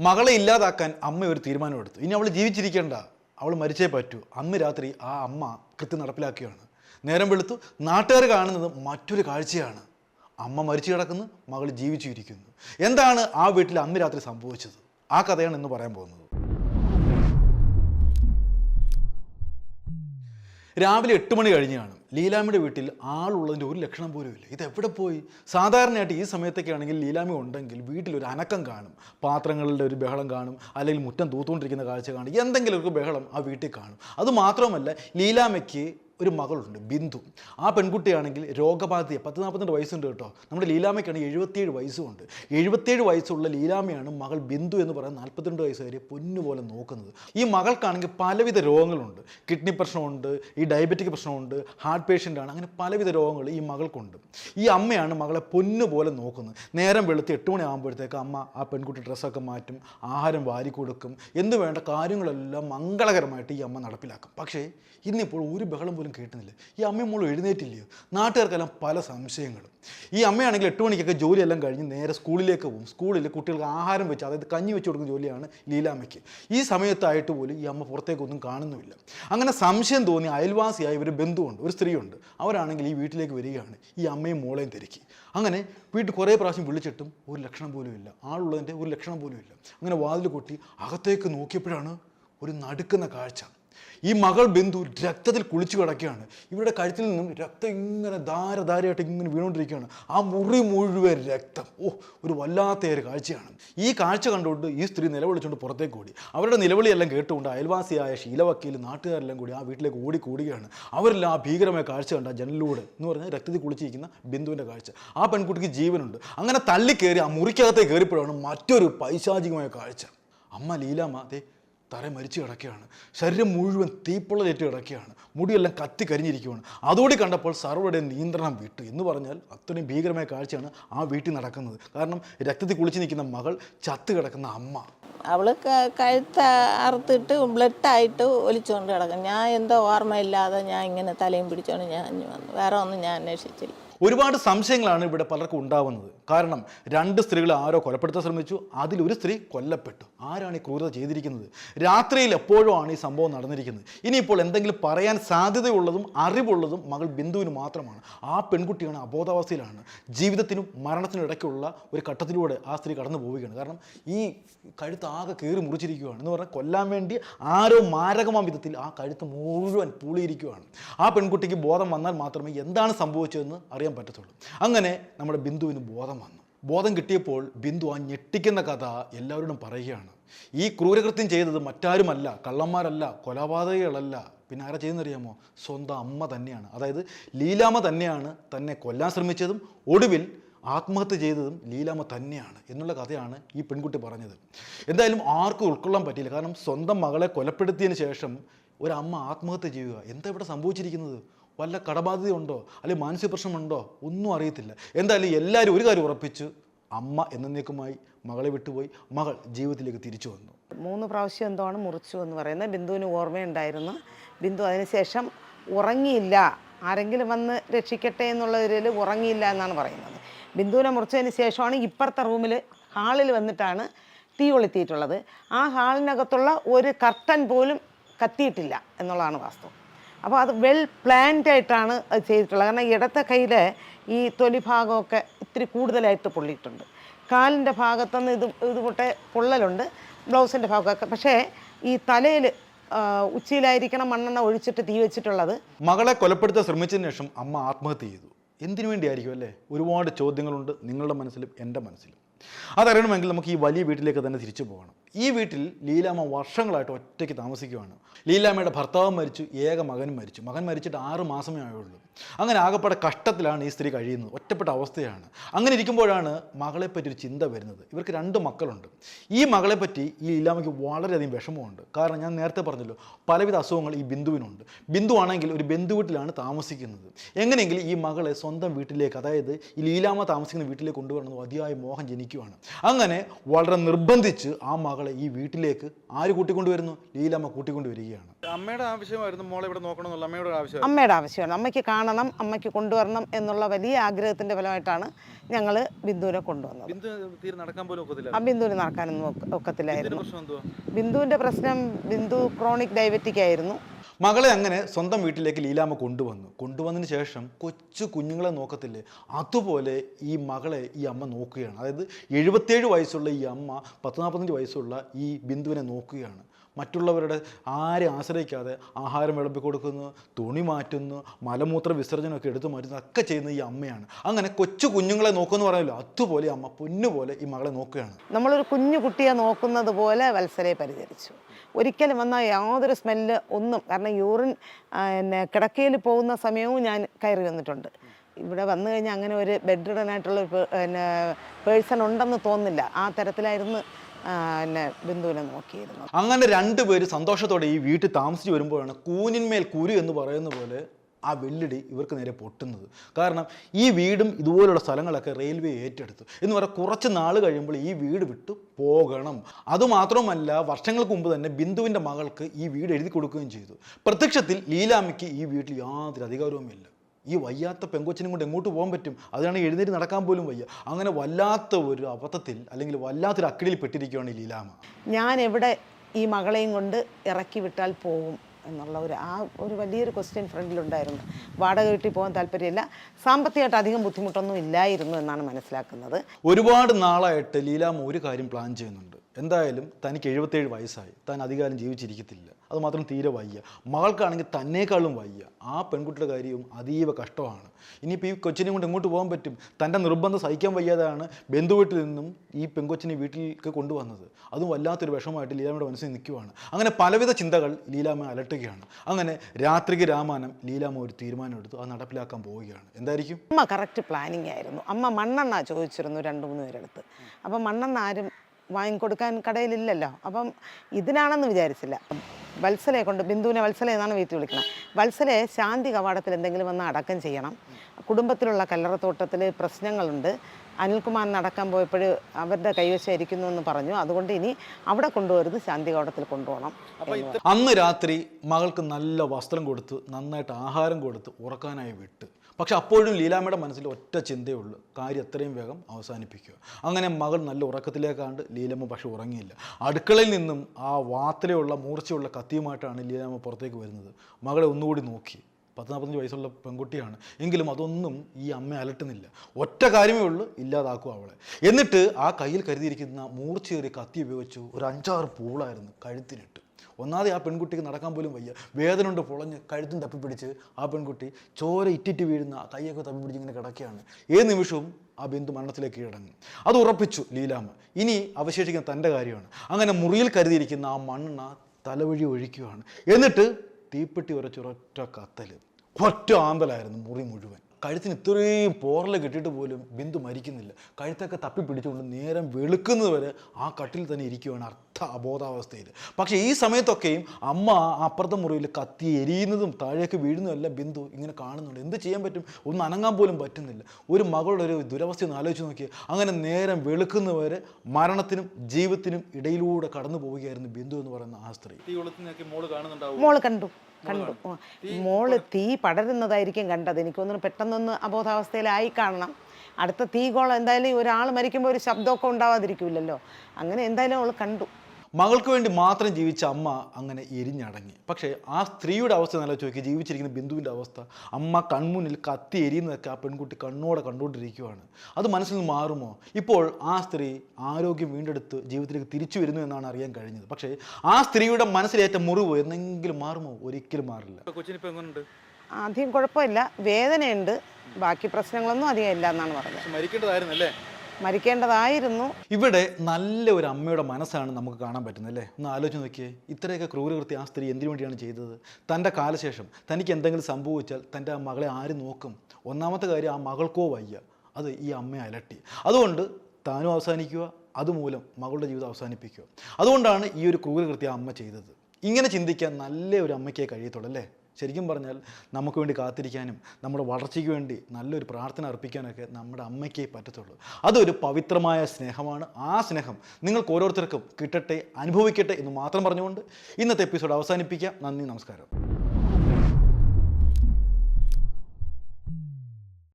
മകളെ ഇല്ലാതാക്കാൻ അമ്മ ഒരു തീരുമാനമെടുത്തു ഇനി അവൾ ജീവിച്ചിരിക്കേണ്ട. അവൾ മരിച്ചേ പറ്റൂ. അന്ന് രാത്രി ആ അമ്മ കൃത്യം നടപ്പിലാക്കുകയാണ്. നേരം വെളുത്തു. നാട്ടുകാർ കാണുന്നത് മറ്റൊരു കാഴ്ചയാണ്. അമ്മ മരിച്ചു കിടക്കുന്നു. മകൾ ജീവിച്ചിരിക്കുന്നു എന്താണ് ആ വീട്ടിൽ അന്ന് രാത്രി സംഭവിച്ചത്? ആ കഥയാണ് ഇന്ന് പറയാൻ പോകുന്നത്. രാവിലെ എട്ട് മണി കഴിഞ്ഞാണ് ലീലാമ്മയുടെ വീട്ടിൽ ആളുള്ളതിന്റെ ഒരു ലക്ഷണം പോലും ഇല്ല. ഇത് എവിടെ പോയി? സാധാരണയായിട്ട് ഈ സമയത്തൊക്കെ ആണെങ്കിൽ ലീലാമ്മ ഉണ്ടെങ്കിൽ വീട്ടിൽ ഒരു അനക്കം കാണും. പാത്രങ്ങളുടെ ഒരു ബഹളം കാണും. അല്ലെങ്കിൽ മുറ്റം തൂത്തുകൊണ്ടിരിക്കുന്ന കാഴ്ച കാണും. എന്തെങ്കിലും ഒരു ബഹളം ആ വീട്ടിൽ കാണും. അതുമാത്രമല്ല ലീലാമ്മയ്ക്ക് ഒരു മകളുണ്ട് ബിന്ദു. ആ പെൺകുട്ടിയാണെങ്കിൽ രോഗബാധിതയെ. പത്ത് നാൽപ്പത്തിരണ്ട് വയസ്സുണ്ട് കേട്ടോ. നമ്മുടെ ലീലാമയ്ക്കാണ് എഴുപത്തിയേഴ് വയസ്സുണ്ട് എഴുപത്തിയേഴ് വയസ്സുള്ള ലീലാമയാണ് മകൾ ബിന്ദു എന്ന് പറയുന്ന നാൽപ്പത്തിരണ്ട് വയസ്സുകാരെ പൊന്നുപോലെ നോക്കുന്നത്. ഈ മകൾക്കാണെങ്കിൽ പലവിധ രോഗങ്ങളുണ്ട്. കിഡ്നി പ്രശ്നമുണ്ട് ഈ ഡയബറ്റിക് പ്രശ്നമുണ്ട് ഹാർട്ട് പേഷ്യന്റ് ആണ് അങ്ങനെ പലവിധ രോഗങ്ങൾ ഈ മകൾക്കുണ്ട്. ഈ അമ്മയാണ് മകളെ പൊന്നുപോലെ നോക്കുന്നത്. നേരം വെളുത്ത് എട്ട് മണി ആകുമ്പോഴത്തേക്ക് അമ്മ ആ പെൺകുട്ടി ഡ്രസ്സൊക്കെ മാറ്റും ആഹാരം വാരി കൊടുക്കും. എന്ന് വേണ്ട കാര്യങ്ങളെല്ലാം മംഗളകരമായിട്ട് ഈ അമ്മ നടപ്പിലാക്കും. പക്ഷേ ഇന്നിപ്പോൾ ഒരു ബഹളം പോലും കേട്ടുന്നില്ല? ഈ അമ്മയും മോളും എഴുന്നേറ്റില്ലയോ? നാട്ടുകാർക്കെല്ലാം പല സംശയങ്ങളും. ഈ അമ്മയാണെങ്കിൽ എട്ട് മണിക്കൊക്കെ ജോലിയെല്ലാം കഴിഞ്ഞ് നേരെ സ്കൂളിലേക്ക് പോകും. സ്കൂളിൽ കുട്ടികൾക്ക് ആഹാരം വെച്ച് അതായത് കഞ്ഞി വെച്ച് കൊടുക്കുന്ന ജോലിയാണ് ലീലാമ്മയ്ക്ക്. ഈ സമയത്തായിട്ട് പോലും ഈ അമ്മ പുറത്തേക്കൊന്നും കാണുന്നുമില്ല. അങ്ങനെ സംശയം തോന്നി അയൽവാസിയായ ഒരു ബന്ധുവുണ്ട് ഒരു സ്ത്രീയുണ്ട്. അവരാണെങ്കിൽ ഈ വീട്ടിലേക്ക് വരികയാണ് ഈ അമ്മയും മോളെയും തിരക്കി. അങ്ങനെ വീട്ടിൽ കുറേ പ്രാവശ്യം വിളിച്ചിട്ടും ഒരു ലക്ഷണം പോലും ഇല്ല. ആളുള്ളതിന്റെ ഒരു ലക്ഷണം പോലും ഇല്ല. അങ്ങനെ വാതിൽ കൊട്ടി അകത്തേക്ക് നോക്കിയപ്പോഴാണ് ഒരു നടുക്കുന്ന കാഴ്ച. ഈ മകൾ ബന്ധു രക്തത്തിൽ കുളിച്ചു കിടക്കുകയാണ്. ഇവരുടെ കഴുത്തിൽ നിന്നും രക്തം ഇങ്ങനെ ധാരധാരയായിട്ട് ഇങ്ങനെ വീണുകൊണ്ടിരിക്കുകയാണ്. ആ മുറി മുഴുവൻ രക്തം. ഓ ഒരു വല്ലാത്ത ഒരു കാഴ്ചയാണ്. ഈ കാഴ്ച കണ്ടുകൊണ്ട് ഈ സ്ത്രീ നിലവിളിച്ചുകൊണ്ട് പുറത്തേക്ക് ഓടി. അവരുടെ നിലവിളിയെല്ലാം കേട്ടുകൊണ്ട് അയൽവാസിയായ ശീലവക്കീൽ നാട്ടുകാരെല്ലാം കൂടി ആ വീട്ടിലേക്ക് ഓടി കൂടുകയാണ് അവരെല്ലാം ആ ഭീകരമായ കാഴ്ച കണ്ട ജനലിലൂടെ എന്ന് പറഞ്ഞാൽ രക്തത്തിൽ കുളിച്ചിരിക്കുന്ന ബിന്ദുവിന്റെ കാഴ്ച. ആ പെൺകുട്ടിക്ക് ജീവനുണ്ട്. അങ്ങനെ തള്ളിക്കയറി ആ മുറിക്കകത്തേക്ക് കയറിയപ്പോഴാണ് മറ്റൊരു പൈശാചികമായ കാഴ്ച. അമ്മ ലീലാമ്മ അതെ തറ മരിച്ചു കിടക്കുകയാണ്. ശരീരം മുഴുവൻ തീപ്പൊള്ളലേറ്റ് കിടക്കുകയാണ്. മുടിയെല്ലാം കത്തി കരിഞ്ഞിരിക്കുകയാണ്. അതോടെ കണ്ടപ്പോൾ സർവയുടെ നിയന്ത്രണം വിട്ടു. എന്ന് പറഞ്ഞാൽ അത്രയും ഭീകരമായ കാഴ്ചയാണ് ആ വീട്ടിൽ നടക്കുന്നത്. കാരണം രക്തത്തിൽ കുളിച്ച് നിൽക്കുന്ന മകൾ ചത്ത് കിടക്കുന്ന അമ്മ. അവൾ ക- കഴുത്ത് അറുത്തിട്ട് ബ്ലഡായിട്ട് ഒലിച്ചുകൊണ്ട് കിടക്കും ഞാൻ എന്തോ ഓർമ്മയില്ലാതെ ഞാൻ ഇങ്ങനെ തലയും പിടിച്ചോണ്ട് ഞാൻ വന്നു. വേറെ ഒന്നും ഞാൻ അന്വേഷിച്ചില്ല. ഒരുപാട് സംശയങ്ങളാണ് ഇവിടെ പലർക്കും ഉണ്ടാവുന്നത്. കാരണം രണ്ട് സ്ത്രീകളെ ആരോ കൊലപ്പെടുത്താൻ ശ്രമിച്ചു. അതിലൊരു സ്ത്രീ കൊല്ലപ്പെട്ടു. ആരാണ് ഈ ക്രൂരത ചെയ്തിരിക്കുന്നത്? രാത്രിയിൽ എപ്പോഴും ആണ് ഈ സംഭവം നടന്നിരിക്കുന്നത്? ഇനിയിപ്പോൾ എന്തെങ്കിലും പറയാൻ സാധ്യതയുള്ളതും അറിവുള്ളതും മകൾ ബിന്ദുവിന് മാത്രമാണ്. ആ പെൺകുട്ടിയാണ് അബോധാവസ്ഥയിലാണ്. ജീവിതത്തിനും മരണത്തിനും ഇടയ്ക്കുള്ള ഒരു ഘട്ടത്തിലൂടെ ആ സ്ത്രീ കടന്നു പോവുകയാണ്. കാരണം ഈ കഴുത്ത് ആകെ കയറി മുറിച്ചിരിക്കുകയാണ്. എന്ന് പറഞ്ഞാൽ കൊല്ലാൻ വേണ്ടി ആരോ മാരകമാം വിധത്തിൽ ആ കഴുത്ത് മുഴുവൻ പൂളിയിരിക്കുകയാണ്. ആ പെൺകുട്ടിക്ക് ബോധം വന്നാൽ മാത്രമേ എന്താണ് സംഭവിച്ചതെന്ന് അറിയാൻ പറ്റത്തുള്ളൂ. അങ്ങനെ നമ്മുടെ ബിന്ദുവിന് ബോധം വന്നു. ബോധം കിട്ടിയപ്പോൾ ബിന്ദു ആ ഞെട്ടിക്കുന്ന കഥ എല്ലാവരോടും പറയുകയാണ്. ഈ ക്രൂരകൃത്യം ചെയ്തത് മറ്റാരുമല്ല കള്ളന്മാരല്ല കൊലപാതകികളല്ല. പിന്നെ ആരാ ചെയ്യുന്നറിയാമോ സ്വന്തം അമ്മ തന്നെയാണ്. അതായത് ലീലാമ്മ തന്നെയാണ് തന്നെ കൊല്ലാൻ ശ്രമിച്ചതും ഒടുവിൽ ആത്മഹത്യ ചെയ്തതും ലീലാമ്മ തന്നെയാണ് എന്നുള്ള കഥയാണ് ഈ പെൺകുട്ടി പറഞ്ഞത്. എന്തായാലും ആർക്കും ഉൾക്കൊള്ളാൻ പറ്റിയില്ല. കാരണം സ്വന്തം മകളെ കൊലപ്പെടുത്തിയതിന് ശേഷം ഒരമ്മ ആത്മഹത്യ ചെയ്യുക. എന്താ ഇവിടെ സംഭവിച്ചിരിക്കുന്നത്? വല്ല കടബാധ്യത ഉണ്ടോ? അല്ലെങ്കിൽ മാനസിക പ്രശ്നമുണ്ടോ ഒന്നും അറിയത്തില്ല. എന്തായാലും എല്ലാവരും ഒരു കാര്യം ഉറപ്പിച്ചു അമ്മ എന്നേക്കുമായി മകളെ വിട്ടുപോയി. മകൾ ജീവിതത്തിലേക്ക് തിരിച്ചു വന്നു. മൂന്ന് പ്രാവശ്യം എന്തോ ആണ് മുറിച്ചു എന്ന് പറയുന്നത് ബിന്ദുവിന് ഓർമ്മയുണ്ടായിരുന്നു. ബിന്ദു അതിനുശേഷം ഉറങ്ങിയില്ല. ആരെങ്കിലും വന്ന് രക്ഷിക്കട്ടെ എന്നുള്ള ഒരു ഉറങ്ങിയില്ല എന്നാണ് പറയുന്നത്. ബിന്ദുവിനെ മുറിച്ചതിന് ശേഷമാണ് ഇപ്പുറത്തെ റൂമിൽ ഹാളിൽ വന്നിട്ടാണ് തീ കൊളുത്തിയിട്ടുള്ളത്. ആ ഹാളിനകത്തുള്ള ഒരു കർട്ടൻ പോലും കത്തിയിട്ടില്ല എന്നുള്ളതാണ് വാസ്തവം. അപ്പോൾ അത് വെൽ പ്ലാൻഡ് ആയിട്ടാണ് അത് ചെയ്തിട്ടുള്ളത്. കാരണം ഇടത്തെ കയ്യിൽ ഈ തൊലി ഭാഗമൊക്കെ ഇത്തിരി കൂടുതലായിട്ട് പൊള്ളിയിട്ടുണ്ട്. കാലിന്റെ ഭാഗത്തുനിന്ന് ഇത് ഇതുപോട്ടെ പൊള്ളലുണ്ട് ബ്ലൗസിന്റെ ഭാഗമൊക്കെ. പക്ഷേ ഈ തലയിൽ ഉച്ചയിലായിരിക്കണം മണ്ണെണ്ണ ഒഴിച്ചിട്ട് തീ വെച്ചിട്ടുള്ളത്. മകളെ കൊലപ്പെടുത്താൻ ശ്രമിച്ചതിന് ശേഷം അമ്മ ആത്മഹത്യ ചെയ്തു. എന്തിനു വേണ്ടിയായിരിക്കും അല്ലേ? ഒരുപാട് ചോദ്യങ്ങളുണ്ട് നിങ്ങളുടെ മനസ്സിലും എന്റെ മനസ്സിലും. അതറിയണമെങ്കിൽ നമുക്ക് ഈ വലിയ വീട്ടിലേക്ക് തന്നെ തിരിച്ചു പോകണം. ഈ വീട്ടിൽ ലീലാമ്മ വർഷങ്ങളായിട്ട് ഒറ്റയ്ക്ക് താമസിക്കുകയാണ് ലീലാമ്മയുടെ ഭർത്താവ് മരിച്ചു ഏക മകനും മരിച്ചു. മകൻ മരിച്ചിട്ട് ആറ് മാസമേ ആയുള്ളൂ. അങ്ങനെ ആകപ്പെട്ട കഷ്ടത്തിലാണ് ഈ സ്ത്രീ കഴിയുന്നത്. ഒറ്റപ്പെട്ട അവസ്ഥയാണ്. അങ്ങനെ ഇരിക്കുമ്പോഴാണ് മകളെപ്പറ്റി ഒരു ചിന്ത വരുന്നത്. ഇവർക്ക് രണ്ട് മക്കളുണ്ട്. ഈ മകളെപ്പറ്റി ഈ ലീലാമ്മയ്ക്ക് വളരെയധികം വിഷമമുണ്ട്. കാരണം ഞാൻ നേരത്തെ പറഞ്ഞല്ലോ പലവിധ അസുഖങ്ങൾ ഈ ബിന്ദുവിനുണ്ട്. ബിന്ദു ആണെങ്കിൽ ഒരു ബന്ധു വീട്ടിലാണ് താമസിക്കുന്നത്. എങ്ങനെയെങ്കിലും ഈ മകളെ സ്വന്തം വീട്ടിലേക്ക് അതായത് ഈ ലീലാമ്മ താമസിക്കുന്ന വീട്ടിലേക്ക് കൊണ്ടുവരണമെന്ന് അതിയായ മോഹം ജനിക്കുവാണ്. അങ്ങനെ വളരെ നിർബന്ധിച്ച് ആ മകളെ ഈ വീട്ടിലേക്ക് ആര് കൂട്ടിക്കൊണ്ടുവരുന്നു? ലീലാമ്മ കൂട്ടിക്കൊണ്ടുവരികയാണ്. അമ്മയുടെ ആവശ്യമായിരുന്നു മോളെ ഇവിടെ നോക്കണമെന്നുള്ള അമ്മയുടെ ആവശ്യം അമ്മയുടെ ആവശ്യമാണ്. അമ്മയ്ക്ക് കാണണം അമ്മയ്ക്ക് കൊണ്ടുവരണം എന്നുള്ള വലിയ ആഗ്രഹത്തിന്റെ ഫലമായിട്ടാണ് ഞങ്ങൾ ബിന്ദുവിനെ കൊണ്ടുവന്നത്. ബിന്ദു തീരെ നടക്കാൻ പോലും ഒക്കത്തില്ല ആ ബിന്ദുവിന് നടക്കാനൊന്നും ഒക്ക- ഒക്കത്തില്ലായിരുന്നു. പ്രശ്നം എന്തുവാ? പ്രശ്നം ബിന്ദു ക്രോണിക് ഡയബറ്റിക് ആയിരുന്നു. മകളെ അങ്ങനെ സ്വന്തം വീട്ടിലേക്ക് ലീലാമ്മ കൊണ്ടുവന്നു. കൊണ്ടുവന്നതിന് ശേഷം കൊച്ചു കുഞ്ഞുങ്ങളെ നോക്കത്തില്ലേ? അതുപോലെ ഈ മകളെ ഈ അമ്മ നോക്കുകയാണ്. അതായത് എഴുപത്തേഴ് വയസ്സുള്ള ഈ അമ്മ പത്ത് നാൽപ്പത്തഞ്ച് വയസ്സുള്ള ഈ ബിന്ദുവിനെ നോക്കുകയാണ്. മറ്റുള്ളവരുടെ ആരെ ആശ്രയിക്കാതെ ആഹാരം വിളമ്പി കൊടുക്കുന്നു തുണി മാറ്റുന്നു മലമൂത്ര വിസർജനമൊക്കെ എടുത്തു മാറ്റുന്നു ഒക്കെ ചെയ്യുന്ന ഈ അമ്മയാണ്. അങ്ങനെ കൊച്ചു കുഞ്ഞുങ്ങളെ നോക്കുമെന്ന് പറയുമല്ലോ അതുപോലെ അമ്മ പൊന്നുപോലെ ഈ മകളെ നോക്കുകയാണ്. നമ്മളൊരു കുഞ്ഞു കുട്ടിയെ നോക്കുന്നത് പോലെ വത്സരയെ പരിചരിച്ചു. ഒരിക്കലും വന്ന യാതൊരു സ്മെല്ല് ഒന്നും കാരണം യൂറിൻ പിന്നെ കിടക്കയിൽ പോകുന്ന സമയവും ഞാൻ കയറി വന്നിട്ടുണ്ട്. ഇവിടെ വന്നു കഴിഞ്ഞാൽ അങ്ങനെ ഒരു ബെഡ് റിഡനായിട്ടുള്ള ഒരു പിന്നെ പേഴ്സൺ ഉണ്ടെന്ന് തോന്നുന്നില്ല. ആ തരത്തിലായിരുന്നു ആ, പിന്നെ ബിന്ദുവിനെ നോക്കിയിരുന്നു അങ്ങനെ രണ്ടുപേര് സന്തോഷത്തോടെ ഈ വീട്ടിൽ താമസിച്ച് വരുമ്പോഴാണ് കൂനിന്മേൽ കുരു എന്ന് പറയുന്ന പോലെ ആ വെള്ളിടി ഇവർക്ക് നേരെ പൊട്ടുന്നത്. കാരണം ഈ വീടും ഇതുപോലുള്ള സ്ഥലങ്ങളൊക്കെ റെയിൽവേ ഏറ്റെടുത്തു. എന്ന് പറയാൻ കുറച്ച് നാൾ കഴിയുമ്പോൾ ഈ വീട് വിട്ട് പോകണം. അതുമാത്രമല്ല വർഷങ്ങൾക്ക് മുമ്പ് തന്നെ ബിന്ദുവിന്റെ മകൾക്ക് ഈ വീട് എഴുതി കൊടുക്കുകയും ചെയ്തു. പ്രത്യക്ഷത്തിൽ ലീലാമ്മയ്ക്ക് ഈ വീട്ടിൽ യാതൊരു അധികാരവുമില്ല. ഈ വയ്യാത്ത പെങ്കൊച്ചിനും കൊണ്ട് എങ്ങോട്ട് പോകാൻ പറ്റും? അതിനാണ് എഴുന്നേറ്റ് നടക്കാൻ പോലും വയ്യ. അങ്ങനെ വല്ലാത്ത ഒരു അബദ്ധത്തിൽ അല്ലെങ്കിൽ വല്ലാത്തൊരു അക്കിടിയിൽ പെട്ടിരിക്കുകയാണ് ഈ ലീലാമ്മ. ഞാൻ എവിടെ ഈ മകളെയും കൊണ്ട് ഇറക്കി വിട്ടാൽ പോകും എന്നുള്ള ഒരു ആ ഒരു വലിയൊരു ക്വസ്റ്റ്യൻ ഫ്രണ്ടിലുണ്ടായിരുന്നു വാടക വീട്ടിൽ പോകാൻ താല്പര്യമില്ല. സാമ്പത്തികമായിട്ട് അധികം ബുദ്ധിമുട്ടൊന്നും ഇല്ലായിരുന്നു എന്നാണ് മനസ്സിലാക്കുന്നത്. ഒരുപാട് നാളായിട്ട് ലീലാമ്മ ഒരു കാര്യം പ്ലാൻ ചെയ്യുന്നുണ്ട്. എന്തായാലും തനിക്ക് എഴുപത്തേഴ് വയസ്സായി. താൻ അധികാരം ജീവിച്ചിരിക്കത്തില്ല. അതുമാത്രം തീരെ വയ്യ. മകൾക്കാണെങ്കിൽ തന്നേക്കാളും വയ്യ. ആ പെൺകുട്ടിയുടെ കാര്യവും അതീവ കഷ്ടമാണ്. ഇനിയിപ്പോൾ ഈ കൊച്ചിനെ കൊണ്ട് എങ്ങോട്ട് പോകാൻ പറ്റും? തന്റെ നിർബന്ധം സഹിക്കാൻ വയ്യാതെയാണ് ബന്ധുവീട്ടിൽ നിന്നും ഈ പെൺകൊച്ചിനെ വീട്ടിലേക്ക് കൊണ്ടുവന്നത്. അതും വല്ലാത്തൊരു വിഷമമായിട്ട് ലീലാമ്മയുടെ മനസ്സിൽ നിൽക്കുവാണ്. അങ്ങനെ പലവിധ ചിന്തകൾ ലീലാമ്മ അലട്ടുകയാണ്. അങ്ങനെ രാത്രിക്ക് രാമാനം ലീലാമ്മ ഒരു തീരുമാനമെടുത്തു. അത് നടപ്പിലാക്കാൻ പോവുകയാണ്. എന്തായിരിക്കും? അമ്മ കറക്റ്റ് പ്ലാനിങ് ആയിരുന്നു. അമ്മ മണ്ണെണ്ണ ചോദിച്ചിരുന്നു രണ്ട് മൂന്ന് പേരെടുത്ത്. അപ്പം മണ്ണെണ്ണ ആരും വാങ്ങിക്കൊടുക്കാൻ കടയിലില്ലല്ലോ. അപ്പം ഇതിനാണെന്ന് വിചാരിച്ചില്ല. വത്സലയെ കൊണ്ട് ബിന്ദുവിനെ വത്സല എന്നാണ് വീട്ടിൽ വിളിക്കുന്നത് വത്സലയെ ശാന്തി കവാടത്തിൽ എന്തെങ്കിലും വന്ന് അടക്കം ചെയ്യണം. കുടുംബത്തിലുള്ള കല്ലറത്തോട്ടത്തിൽ പ്രശ്നങ്ങളുണ്ട്. അനിൽകുമാർ നടക്കാൻ പോയപ്പോൾ അവരുടെ കൈവശം ഇരിക്കുന്നു എന്ന് പറഞ്ഞു. അതുകൊണ്ട് ഇനി അവിടെ കൊണ്ടുവരുന്നത് ശാന്തി കവാടത്തിൽ കൊണ്ടുപോകണം അന്ന് രാത്രി മകൾക്ക് നല്ല വസ്ത്രം കൊടുത്ത് നന്നായിട്ട് ആഹാരം കൊടുത്ത് ഉറക്കാനായി വിട്ട്. പക്ഷെ അപ്പോഴും ലീലാമ്മയുടെ മനസ്സിൽ ഒറ്റ ചിന്തയേ ഉള്ളൂ. കാര്യം എത്രയും വേഗം അവസാനിപ്പിക്കുക. അങ്ങനെ മകൾ നല്ല ഉറക്കത്തിലേക്കാണ്ട് ലീലാമ്മ പക്ഷെ ഉറങ്ങിയില്ല. അടുക്കളയിൽ നിന്നും ആ വാത്തിലുള്ള മൂർച്ചയുള്ള കത്തിയുമായിട്ടാണ് ലീലാമ്മ പുറത്തേക്ക് വരുന്നത്. മകളെ ഒന്നുകൂടി നോക്കി. പത്ത് നാൽപ്പത്തഞ്ച് വയസ്സുള്ള പെൺകുട്ടിയാണ്. എങ്കിലും അതൊന്നും ഈ അമ്മ അലട്ടുന്നില്ല. ഒറ്റ കാര്യമേ ഉള്ളൂ ഇല്ലാതാക്കുക അവളെ. എന്നിട്ട് ആ കയ്യിൽ കരുതിയിരിക്കുന്ന മൂർച്ചയേറിയ കത്തി ഉപയോഗിച്ചു ഒരു അഞ്ചാറ് പൂളായിരുന്നു കഴുത്തിനിട്ട് ഒന്നാതെ ആ പെൺകുട്ടിക്ക് നടക്കാൻ പോലും വയ്യ. വേദന കൊണ്ട് പൊളഞ്ഞ് കഴുത്തും തപ്പിപ്പിടിച്ച് ആ പെൺകുട്ടി ചോര ഇറ്റിറ്റ് വീഴുന്ന കൈയൊക്കെ തപ്പിപ്പിടിച്ച് ഇങ്ങനെ കിടക്കുകയാണ്. ഏത് നിമിഷവും ആ ബിന്ദു മരണത്തിലേക്ക് കീഴടങ്ങി അത് ഉറപ്പിച്ചു ലീലാമ്മ. ഇനി അവശേഷിക്കുന്ന തന്റെ കാര്യമാണ്. അങ്ങനെ മുറിയിൽ കരുതിയിരിക്കുന്ന ആ മണ്ണ തലവഴി ഒഴിക്കുകയാണ്. എന്നിട്ട് തീപ്പെട്ടി ഉരച്ചൊരൊറ്റ കത്തൽ ഒറ്റ ആമ്പലായിരുന്നു മുറി മുഴുവൻ. കഴുത്തിന് ഇത്രയും പോറൽ കിട്ടിയിട്ട് പോലും ബിന്ദു മരിക്കുന്നില്ല. കഴുത്തൊക്കെ തപ്പി പിടിച്ചുകൊണ്ട് നേരം വെളുക്കുന്നത് വരെ ആ കട്ടിൽ തന്നെ ഇരിക്കുവാണ് ഇരിക്കുകയാണ് അർത്ഥ അബോധാവസ്ഥയിൽ. പക്ഷേ ഈ സമയത്തൊക്കെയും അമ്മ അപ്പുറത്തെ മുറിയിൽ കത്തി എരിയുന്നതും താഴേക്ക് വീഴുന്നതും ബിന്ദു ഇങ്ങനെ കാണുന്നുണ്ട്. എന്ത് ചെയ്യാൻ പറ്റും? ഒന്ന് അനങ്ങാൻ പോലും പറ്റുന്നില്ല. ഒരു മകളുടെ ഒരു ദുരവസ്ഥ ഒന്ന് ആലോചിച്ച് നോക്കിയാൽ അങ്ങനെ നേരം വെളുക്കുന്നവരെ മരണത്തിനും ജീവിതത്തിനും ഇടയിലൂടെ കടന്നു പോവുകയായിരുന്നു ബിന്ദു എന്ന് പറയുന്ന ആ സ്ത്രീ. മോൾ കണ്ടു കണ്ടു. മോൾ തീ പടരുന്നതായിരിക്കും കണ്ടത്. എനിക്ക് തോന്നുന്നു പെട്ടെന്നൊന്ന് അബോധാവസ്ഥയിലായി കാണണം. അടുത്ത തീ കോളം എന്തായാലും ഒരാൾ മരിക്കുമ്പോൾ ഒരു ശബ്ദമൊക്കെ ഉണ്ടാവാതിരിക്കില്ലല്ലോ അങ്ങനെ എന്തായാലും അവൾ കണ്ടു. മകൾക്ക് വേണ്ടി മാത്രം ജീവിച്ച അമ്മ അങ്ങനെ എരിഞ്ഞടങ്ങി. പക്ഷേ ആ സ്ത്രീയുടെ അവസ്ഥ നല്ല ചോദിക്കുക. ജീവിച്ചിരിക്കുന്ന ബിന്ദുവിന്റെ അവസ്ഥ. അമ്മ കൺമുന്നിൽ കത്തി എരിയുന്നതൊക്കെ ആ പെൺകുട്ടി കണ്ണോടെ കണ്ടുകൊണ്ടിരിക്കുകയാണ് അത് മനസ്സിൽ നിന്ന് മാറുമോ? ഇപ്പോൾ ആ സ്ത്രീ ആരോഗ്യം വീണ്ടെടുത്ത് ജീവിതത്തിലേക്ക് തിരിച്ചു വരുന്നു എന്നാണ് അറിയാൻ കഴിഞ്ഞത്. പക്ഷേ ആ സ്ത്രീയുടെ മനസ്സിലേറ്റ മുറിവ് എന്നെങ്കിലും മാറുമോ? ഒരിക്കലും മാറില്ല. ആദ്യം കുഴപ്പമില്ല. വേദനയുണ്ട്. ബാക്കി പ്രശ്നങ്ങളൊന്നും അധികം ഇല്ല എന്നാണ് പറഞ്ഞത്. പക്ഷെ മരിക്കേണ്ടതായിരുന്നു. ഇവിടെ നല്ല ഒരു അമ്മയുടെ മനസ്സാണ് നമുക്ക് കാണാൻ പറ്റുന്നത് അല്ലേ? ഒന്ന് ആലോചിച്ച് നോക്കിയേ. ഇത്രയൊക്കെ ക്രൂരകൃത്യം ആ സ്ത്രീ എന്തിനു വേണ്ടിയാണ് ചെയ്തത്? തന്റെ കാലശേഷം തനിക്ക് എന്തെങ്കിലും സംഭവിച്ചാൽ തന്റെ ആ മകളെ ആര് നോക്കും? ഒന്നാമത്തെ കാര്യം ആ മകൾക്കോ വയ്യ. അത് ഈ അമ്മയെ അലട്ടി. അതുകൊണ്ട് താനും അവസാനിക്കുക അതുമൂലം മകളുടെ ജീവിതം അവസാനിപ്പിക്കുക. അതുകൊണ്ടാണ് ഈ ഒരു ക്രൂരകൃത്യം അമ്മ ചെയ്തത്. ഇങ്ങനെ ചിന്തിക്കാൻ നല്ല ഒരു അമ്മയ്ക്കേ കഴിയത്തുള്ളൂ അല്ലേ? ശരിക്കും പറഞ്ഞാൽ നമുക്ക് വേണ്ടി കാത്തിരിക്കാനും നമ്മുടെ വളർച്ചയ്ക്ക് വേണ്ടി നല്ലൊരു പ്രാർത്ഥന അർപ്പിക്കാനൊക്കെ നമ്മുടെ അമ്മയ്ക്കേ പറ്റത്തുള്ളൂ. അതൊരു പവിത്രമായ സ്നേഹമാണ്. ആ സ്നേഹം നിങ്ങൾക്ക് ഓരോരുത്തർക്കും കിട്ടട്ടെ അനുഭവിക്കട്ടെ എന്ന് മാത്രം പറഞ്ഞുകൊണ്ട് ഇന്നത്തെ എപ്പിസോഡ് അവസാനിപ്പിക്കാം. നന്ദി നമസ്കാരം.